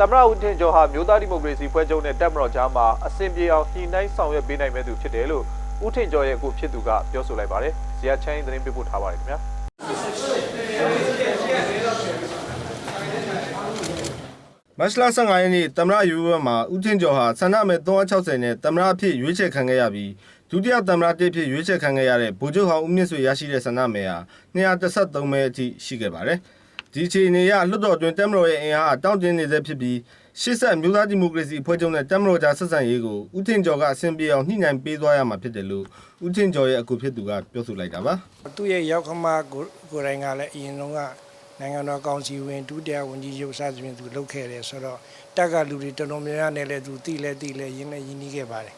သမ္မတဦးထင်ကျော်ဟာမြို့သားဒီမိုကရေစီဖွဲ့ချုပ်နဲ့တက်မတော်ကြားမှာအစဉ်ပြေအောင်ညှိနှိုင်းဆောင်ရွက်ပေးနိုင်မဲ့သူဖြစ်တယ်လို့ဦးထင်ကျော်ရဲ့အခုဖြစ်သူကပြောဆိုလိုက်ပါတယ်။ဇီယာချမ်းသတင်းပေးပို့ထားပါတယ်ခင်ဗျာ။မတ်လ15ရက်နေ့တမရယူဘက်မှာဦးထင်းကျော်ဟာဆန္ဒမဲ360နဲ့တမရအဖြစ်ရွေးချယ်ခံခဲ့ရပြီးဒုတိယတမရတစ်ဖြစ်ရွေးချယ်ခံခဲ့ရတဲ့ဗိုလ်ချုပ်ဟောင်းဦးမြင့်ဆွေရရှိတဲ့ဆန္ဒမဲဟာ233မဲအထိရှိခဲ့ပါတယ်။ ဒီအခြေအနေအရလွတ်တော်အတွင်းတမတော်ရဲ့အင်အားအတောင့်တင်းနေစေဖြစ်ပြီးရှေ့ဆက်မျိုးသားဒီမိုကရေစီအဖွဲ့ချုပ်နဲ့တမတော်ကြားဆက်ဆံရေးကိုဦးထင်းကျော်ကအဆင်ပြေအောင်ညှိနှိုင်းပေးသွားရမှာဖြစ်တယ်လို့ဦးထင်းကျော်ရဲ့အခုဖြစ်သူကပြောဆိုလိုက်တာပါ။သူ့ရဲ့ရောက်ခမကိုကိုယ်တိုင်ကလည်းအရင်တုန်းကနိုင်ငံတော်ကောင်စီဝင်ဒုတိယဝန်ကြီးရုပ်စားပြင်သူလုပ်ခဲ့တယ်ဆိုတော့တက်ကလူတွေတော်တော်များများနဲ့လည်းသူတိလဲတိလဲရင်းနဲ့ရင်းနှီးခဲ့ပါတယ်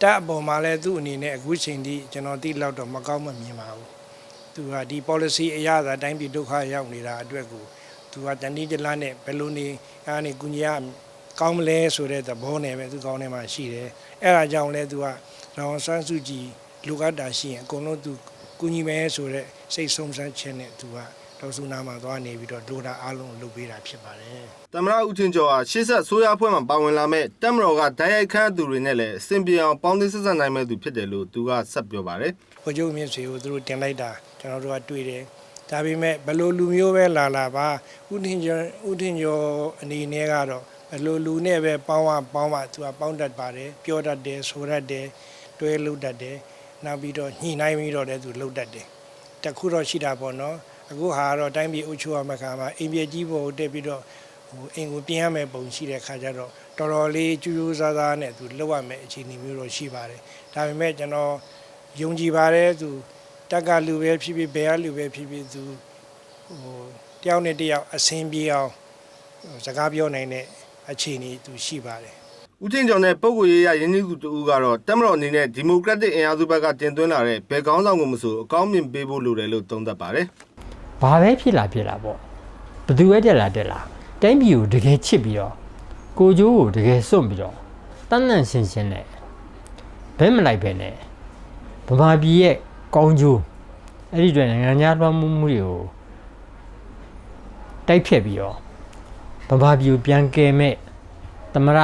တက်အပေါ်မှာလည်းသူ့အနေနဲ့အခုချိန်ထိကျွန်တော်တိလောက်တော့မကောင်းမမြင်ပါဘူး သူကဒီ policy အရသာအတိုင်းပြည်ဒုက္ခရောက်နေတာအတွက်ကိုသူကတဏှိတလားနဲ့ဘယ်လိုနေအားနေကုညီရကောင်းမလဲဆိုတဲ့သဘောနဲ့ပဲသူကောင်းနေမှာရှိတယ်အဲ့ဒါကြောင့်လဲသူကရောင်ဆန်းစုကြည်လူကတာရှိရင်အကုန်လုံးသူကူညီမယ်ဆိုတော့စိတ်ဆုံးဆန်းခြင်းနဲ့သူက တော်စုနာမှာသွားနေပြီးတော့ဒိုတာအားလုံးလုပ်ပေးတာဖြစ်ပါတယ်တမရဦးထင်းကျော်ဟာရှေ့ဆက်ဆိုးရအဖွဲ့မှာပါဝင်လာမဲ့တက်မတော်ကဓာတ်ရိုက်ခန့်သူတွေနဲ့လည်းအဆင်ပြေအောင်ပေါင်းသင်းဆက်ဆံနိုင်မဲ့သူဖြစ်တယ်လို့သူကဆက်ပြောပါတယ်။ဘုချုပ်မြင့်ဆွေကိုသူတို့တင်လိုက်တာကျွန်တော်တို့ကတွေ့တယ်။ဒါပေမဲ့ဘယ်လိုလူမျိုးပဲလာလာပါဥထင်ကျော်ဥထင်ကျော်အနေနဲ့ကတော့ဘယ်လိုလူနဲ့ပဲပေါင်းဝပေါင်းဝသူကပေါင်းတတ်ပါတယ်ပြောတတ်တယ်ဆိုတတ်တယ်တွဲလုပ်တတ်တယ်နောက်ပြီးတော့ညှိနှိုင်းပြီးတော့လည်းသူလုပ်တတ်တယ်။တခုတော့ရှိတာပေါ့နော်။ အခုဟာကတော့တိုင်းပြည်အုပ်ချုပ်ရမယ့်ခါမှာအိမ်ပြေကြီးပေါ်ကိုတက်ပြီးတော့ဟိုအင်ကိုပြင်ရမယ်ပုံရှိတဲ့ခါကျတော့တော်တော်လေးကျူးကျူးဆားဆားနဲ့သူလောက်ရမယ်အခြေအနေမျိုးတော့ရှိပါတယ်ဒါပေမဲ့ကျွန်တော်ယုံကြည်ပါတယ်သူတက်ကလူပဲဖြစ်ဖြစ်ဘယ်ကလူပဲဖြစ်ဖြစ်သူဟိုတယောက်နဲ့တယောက်အဆင်ပြေအောင်ဟိုစကားပြောနိုင်တဲ့အခြေအနေသူရှိပါတယ်ဦးထင်းကျော်နဲ့ပုဂ္ဂိုလ်ရေးရရင်းနှီးသူတူကတော့တက်မတော်အနေနဲ့ဒီမိုကရက်တစ်အင်အားစုဘက်ကတင်သွင်းလာတဲ့ဘယ်ကောင်းဆောင်ကိုမဆိုအကောင်းမြင်ပေးဖို့လိုတယ်လို့သုံးသပ်ပါတယ် ဘာပဲဖြစ်လာဖြစ်လာပေါ့ဘသူပဲတက်လာတက်လာတိုင်းပြည်ကိုတကယ်ချစ်ပြီးတော့ကိုကျိုးကိုတကယ်စွန့်ပြီးတော့တန်းတန်းရှင်းရှင်းနဲ့ဘဲမလိုက်ပဲနဲ့ဗမာပြည်ရဲ့ကောင်းကျိုးအဲ့ဒီအတွေနိုင်ငံခြားလွှမ်းမိုးမှုတွေကိုတိုက်ဖြတ်ပြီးတော့ဗမာပြည်ကိုပြန်ကယ်မဲ့သမရ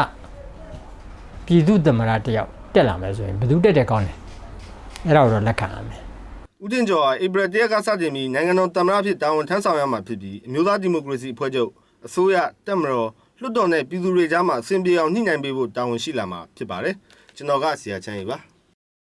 ပြည်သူသမရတယောက်တက်လာမယ်ဆိုရင်ဘသူတက်တဲ့ကောင်းတယ်အဲ့ဒါကိုတော့လက်ခံရမယ် ဦးထင်းကျော်ဟာဧပြီတရက်ကစတင်ပြီးနိုင်ငံတော်သမ္မတဖြစ်တာဝန်ထမ်းဆောင်ရမှာဖြစ်ပြီးအမျိုးသားဒီမိုကရေစီအဖွဲ့ချုပ်အစိုးရတက်မတော်လွှတ်တော်နဲ့ပြည်သူတွေကြားမှာအဆင်ပြေအောင်ညှိနှိုင်းပေးဖို့တာဝန်ရှိလာမှာဖြစ်ပါတယ်ကျွန်တော်ကဆရာချမ်းရီပါ